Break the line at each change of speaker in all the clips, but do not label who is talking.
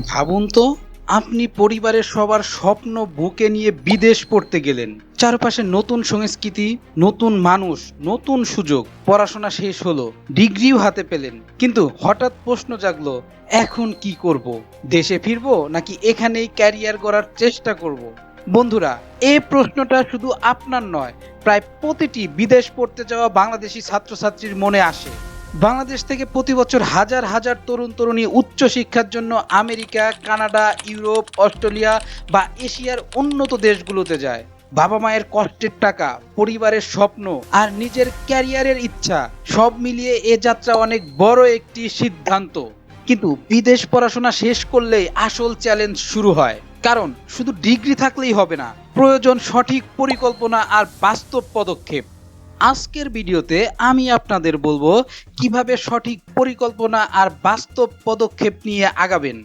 ভাবুন তো, আপনি পরিবারের সবার স্বপ্ন বুকে নিয়ে বিদেশ পড়তে গেলেন। চারপাশে নতুন সংস্কৃতি, নতুন মানুষ, নতুন সুযোগ, পড়াশোনা শেষ হলো, ডিগ্রিও হাতে পেলেন। কিন্তু হঠাৎ প্রশ্ন জাগলো, এখন কি করব? দেশে ফিরবো নাকি এখানেই ক্যারিয়ার করার চেষ্টা করব? বন্ধুরা এই প্রশ্নটা শুধু আপনার নয়, প্রায় প্রতিটি বিদেশ পড়তে যাওয়া বাংলাদেশি ছাত্রছাত্রীর মনে আসে। বাংলাদেশ থেকে প্রতি বছর হাজার হাজার তরুণ তরুণী উচ্চ শিক্ষার জন্য আমেরিকা, কানাডা, ইউরোপ, অস্ট্রেলিয়া বা এশিয়ার উন্নত দেশগুলোতে যায়। বাবা মায়ের কষ্টের টাকা, পরিবারের স্বপ্ন আর নিজের ক্যারিয়ারের ইচ্ছা সব মিলিয়ে এ যাত্রা অনেক বড় একটি সিদ্ধান্ত। কিন্তু বিদেশ পড়াশোনা শেষ করলেই আসল চ্যালেঞ্জ শুরু হয়। কারণ শুধু ডিগ্রি থাকলেই হবে না, প্রয়োজন সঠিক পরিকল্পনা আর বাস্তব পদক্ষেপ। আজকের ভিডিওতে আমি আপনাদের বলব কীভাবে সঠিক পরিকল্পনা আর বাস্তব পদক্ষেপ নিয়ে আগাবেন।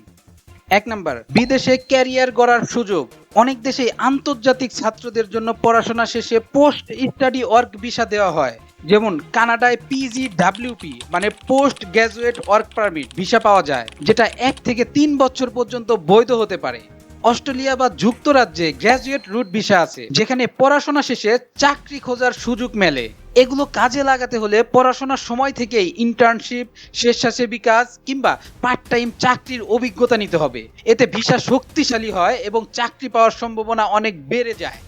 এক নাম্বার, বিদেশে ক্যারিয়ার গড়ার সুযোগ। অনেক দেশে আন্তর্জাতিক ছাত্রদের জন্য পড়াশোনা শেষে পোস্ট স্টাডি ওয়ার্ক ভিসা দেওয়া হয়। যেমন কানাডায় পিজি ডাব্লিউপি মানে post graduate work permit, visa পাওয়া যায়, যেটা এক থেকে তিন বছর পর্যন্ত বৈধ হতে পারে। অস্ট্রেলিয়া বা যুক্তরাজ্যে গ্র্যাজুয়েট রুট ভিসা আছে, যেখানে পড়াশোনা শেষে চাকরি খোঁজার সুযোগ মেলে। এগুলো কাজে লাগাতে হলে পড়াশোনার সময় থেকেই ইন্টার্নশিপ স্বেচ্ছাসেবী কাজ কিংবা পার্ট টাইম চাকরির অভিজ্ঞতা নিতে হবে। এতে ভিসা শক্তিশালী হয় এবং চাকরি পাওয়ার সম্ভাবনা অনেক বেড়ে যায়।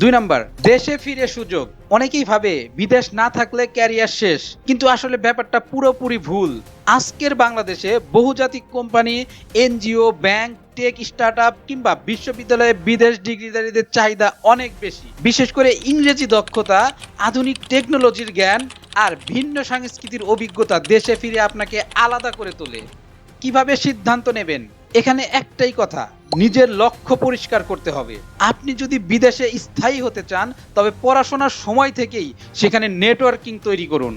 দুই নাম্বার, দেশে ফিরে সুযোগ। অনেকেই ভাবে, বিদেশ না থাকলে ক্যারিয়ার শেষ। কিন্তু আসলে ব্যাপারটা পুরোপুরি ভুল। আজকের বাংলাদেশে বহুজাতিক company, NGO, bank tech startup কিংবা বিশ্ববিদ্যালয়ে বিদেশ ডিগ্রিধারীদের চাহিদা অনেক বেশি। বিশেষ করে ইংরেজি দক্ষতা, আধুনিক টেকনোলজির জ্ঞান আর ভিন্ন সংস্কৃতির অভিজ্ঞতা দেশে ফিরে আপনাকে আলাদা করে তোলে। কীভাবে সিদ্ধান্ত নেবেন? এখানে একটাই কথা, নিজের লক্ষ্য পরিষ্কার করতে হবে। আপনি যদি বিদেশে স্থায়ী হতে চান, তবে পড়াশোনার সময় থেকেই সেখানে নেটওয়ার্কিং তৈরি করুন।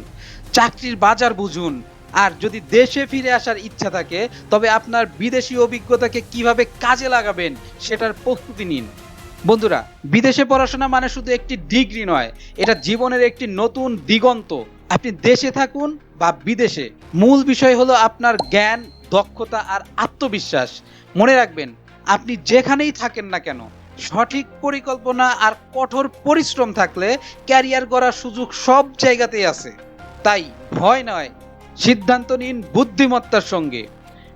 চাকরির বাজার বুঝুন আর যদি দেশে ফিরে আসার ইচ্ছা থাকে, তবে আপনার বিদেশি অভিজ্ঞতাকে কীভাবে কাজে লাগাবেন সেটার প্রস্তুতি নিন। বন্ধুরা, বিদেশে পড়াশোনা মানে শুধু একটি ডিগ্রি নয়, এটা জীবনের একটি নতুন দিগন্ত। আপনি দেশে থাকুন বা বিদেশে, মূল বিষয় হলো আপনার জ্ঞান, দক্ষতা আর আত্মবিশ্বাস। মনে রাখবেন, আপনি যেখানেই থাকেন না কেন, সঠিক পরিকল্পনা আর কঠোর পরিশ্রম থাকলে ক্যারিয়ার গড়ার সুযোগ সব জায়গাতেই আছে। তাই ভয় নয় সিদ্ধান্ত নিন বুদ্ধিমত্তার সঙ্গে।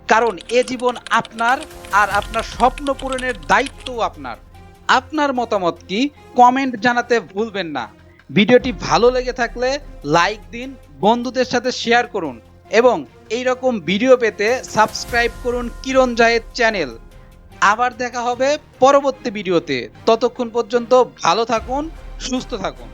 কারণ এ জীবন আপনার আর আপনার স্বপ্ন পূরণের দায়িত্বও আপনার। আপনার মতামত কি কমেন্ট জানাতে ভুলবেন না। ভিডিওটি ভালো লেগে থাকলে লাইক দিন, বন্ধুদের সাথে শেয়ার করুন এবং এই রকম ভিডিও পেতে সাবস্ক্রাইব করুন কিরণ জায়েদ চ্যানেল। আবার দেখা হবে পরবর্তী ভিডিওতে। ততক্ষণ পর্যন্ত ভালো থাকুন, সুস্থ থাকুন।